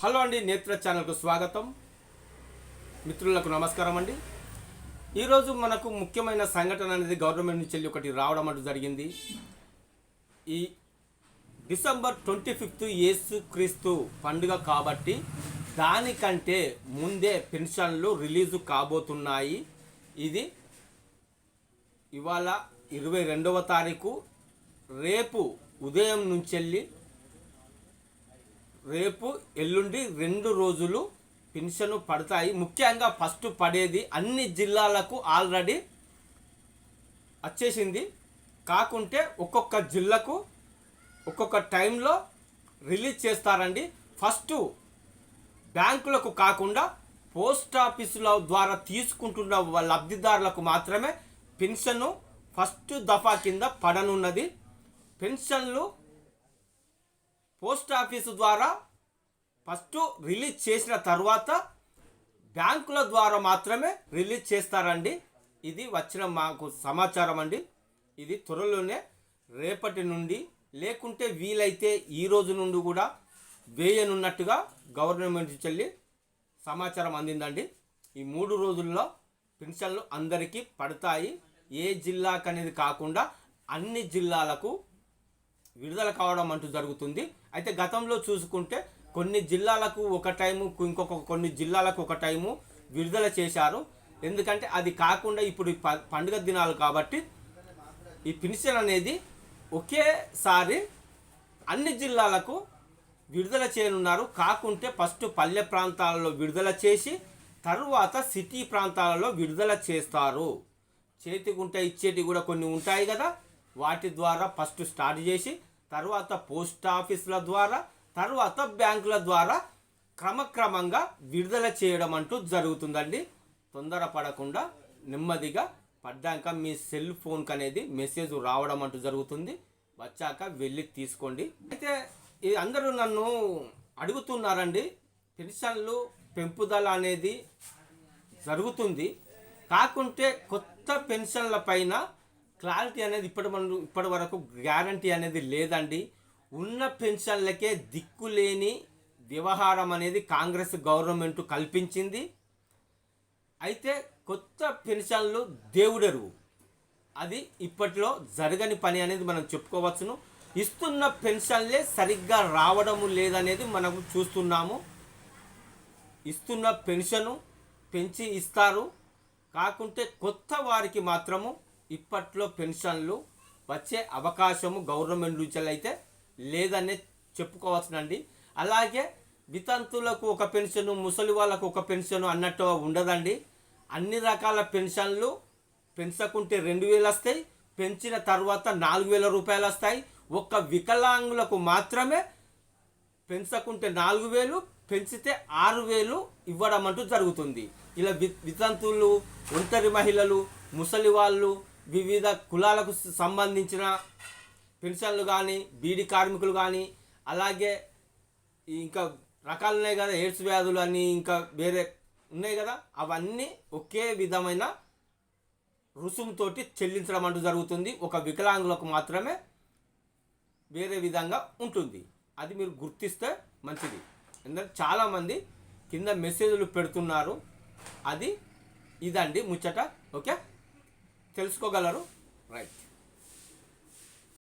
Hello అండి నేత్ర ఛానల్కు స్వాగతం. మిత్రులకు నమస్కారం అండి. ఈరోజు మనకు ముఖ్యమైన సంఘటన అనేది గవర్నమెంట్ నుంచి వెళ్ళి ఒకటి రావడం అంటూ జరిగింది. ఈ డిసెంబర్ ట్వంటీ ఫిఫ్త్ యేసు క్రీస్తు పండుగ కాబట్టి దానికంటే ముందే పెన్షన్లు రిలీజ్ కాబోతున్నాయి. ఇది ఇవాళ ఇరవై రెండవ తారీఖు. రేపు ఉదయం నుంచి వెళ్ళి రేపు ఎల్లుండి రెండు రోజులు పెన్షన్ పడతాయి. ముఖ్యంగా ఫస్ట్ పడేది అన్ని జిల్లాలకు ఆల్రెడీ వచ్చేసింది. కాకుంటే ఒక్కొక్క జిల్లాకు ఒక్కొక్క టైంలో రిలీజ్ చేస్తారండి. ఫస్ట్ బ్యాంకులకు కాకుండా పోస్ట్ ఆఫీసుల ద్వారా తీసుకుంటున్న వాళ్ళ లబ్ధిదారులకు మాత్రమే పెన్షన్ ఫస్ట్ దఫా కింద పడనున్నది. పెన్షన్లు పోస్ట్ ఆఫీసు ద్వారా ఫస్ట్ రిలీజ్ చేసిన తర్వాత బ్యాంకుల ద్వారా మాత్రమే రిలీజ్ చేస్తారండి. ఇది వచ్చిన మాకు సమాచారం అండి. ఇది త్వరలోనే రేపటి నుండి లేకుంటే వీలైతే ఈ రోజు నుండి కూడా వేయనున్నట్టుగా గవర్నమెంట్ చెల్లి సమాచారం అందిందండి. ఈ మూడు రోజుల్లో పెన్షన్లు అందరికీ పడతాయి. ఏ జిల్లాకు అనేది కాకుండా అన్ని జిల్లాలకు విడుదల కావడం అంటూ జరుగుతుంది. అయితే గతంలో చూసుకుంటే కొన్ని జిల్లాలకు ఒక టైము ఇంకొక కొన్ని జిల్లాలకు ఒక టైము విడుదల చేశారు. ఎందుకంటే అది కాకుండా ఇప్పుడు ప- పండుగ దినాలు కాబట్టి ఈ పెన్షన్ అనేది ఒకేసారి అన్ని జిల్లాలకు విడుదల చేయనున్నారు. కాకుంటే ఫస్ట్ పల్లె ప్రాంతాలలో విడుదల చేసి తరువాత సిటీ ప్రాంతాలలో విడుదల చేస్తారు. చేతికుంటే ఇచ్చేటి కూడా కొన్ని ఉంటాయి కదా. వాటి ద్వారా ఫస్ట్ స్టార్ట్ చేసి తర్వాత పోస్ట్ ఆఫీసుల ద్వారా తర్వాత బ్యాంకుల ద్వారా క్రమక్రమంగా విడుదల చేయడం అంటూ జరుగుతుందండి. తొందరపడకుండా నెమ్మదిగా పడ్డాక మీ సెల్ ఫోన్కి అనేది మెసేజ్ రావడం అంటూ జరుగుతుంది. వచ్చాక వెళ్ళి తీసుకోండి. అయితే ఇది అందరూ నన్ను అడుగుతున్నారండి పెన్షన్లు పెంపుదల అనేది జరుగుతుంది. కాకుంటే కొత్త పెన్షన్ల పైన క్లారిటీ అనేది ఇప్పటి మన ఇప్పటి వరకు గ్యారంటీ అనేది లేదండి. ఉన్న పెన్షన్లకే దిక్కులేని వ్యవహారం అనేది కాంగ్రెస్ గవర్నమెంట్ కల్పించింది. అయితే కొత్త పెన్షన్లు దేవుడెరువు. అది ఇప్పట్లో జరగని పని అనేది మనం చెప్పుకోవచ్చును. ఇస్తున్న పెన్షన్లే సరిగ్గా రావడము లేదనేది మనం చూస్తున్నాము. ఇస్తున్న పెన్షను పెంచి ఇస్తారు. కాకుంటే కొత్త వారికి మాత్రము ఇప్పట్లో పెన్షన్లు వచ్చే అవకాశము గవర్నమెంట్ నుంచి అయితే లేదనే చెప్పుకోవచ్చునండి. అలాగే వితంతులకు ఒక పెన్షను ముసలి వాళ్ళకు ఒక పెన్షను అన్నట్టు ఉండదండి. అన్ని రకాల పెన్షన్లు పెంచకుంటే రెండు వేలు వస్తాయి పెంచిన తర్వాత నాలుగు వేల రూపాయలు వస్తాయి. ఒక్క వికలాంగులకు మాత్రమే పెంచకుంటే నాలుగు వేలు పెంచితే ఆరు వేలు ఇవ్వడం అంటూ జరుగుతుంది. ఇలా వి వితంతువులు ఒంటరి మహిళలు ముసలి వాళ్ళు వివిధ కులాలకు సంబంధించిన పెన్షన్లు కానీ బీడీ కార్మికులు కానీ అలాగే ఇంకా రకాలు ఉన్నాయి కదా ఎయిడ్స్ వ్యాధులు అని ఇంకా వేరే ఉన్నాయి కదా అవన్నీ ఒకే విధమైన రుసుముతోటి చెల్లించడం అంటూ జరుగుతుంది. ఒక వికలాంగులకు మాత్రమే వేరే విధంగా ఉంటుంది. అది మీరు గుర్తిస్తే మంచిది. ఎందుకంటే చాలామంది కింద మెసేజ్లు పెడుతున్నారు. అది ఇదండి ముచ్చట. ఓకే? తెలుసుకోగలరు? రైట్